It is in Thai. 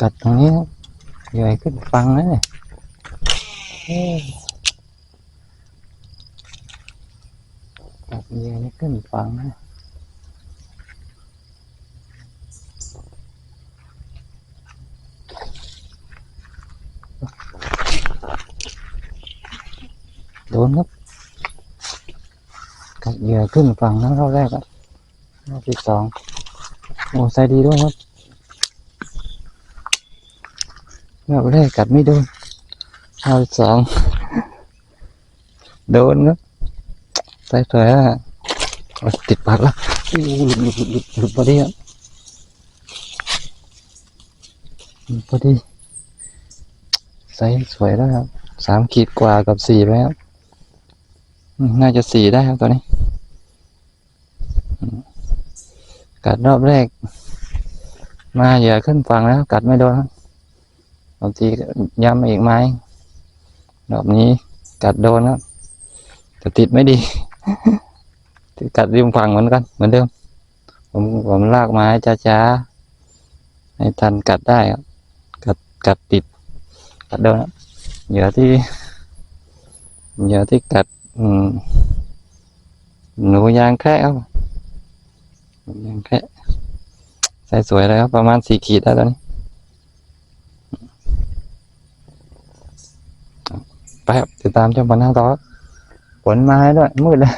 กัดตรงนี้ครับเหยื่อขึ้นฟังนะเนี่ยกัดเหยื่อขึ้นฟังนะโดนครับกัดเหยื่อขึ้นฝั่งนะรอบแรกอะรอบที่สองโอ้ใส่ดีด้วยครับ รอบแรกกัดไม่โดนรอบสองโดนครับใส่สวยอะติดปากแล้วอู้หลุดหลุดหลุดหลุดหลุดพอดีครับลุดพอดีใส่สวยแล้วครับสามขีดกว่ากับสี่ไปครับน่าจะสี่ได้ครับตัวนี้ กัดรอบแรก มาเหยื่อขึ้นฝั่งแล้ว กัดไม่โดนครับางทีย้ำมาอีกไหม้รอบนี้กัดโดนครับแต่ติดไม่ดีกัดริมฝั่งเหมือนกันเหมือนเดิม ผมผมลากไม้ช้าๆให้ทันกัดได้ครับกัดกัดติด กัดโดนครับเหยื่อที่เหยื่อที่กัดอืหนูยางแคระครับยางแคระใส่สวยเลยครับประมาณสี่ขีดได้ตอนนี้ ไปครับติดตามชมผลทางต่อครับฝนมาให้ด้วยมืดเลย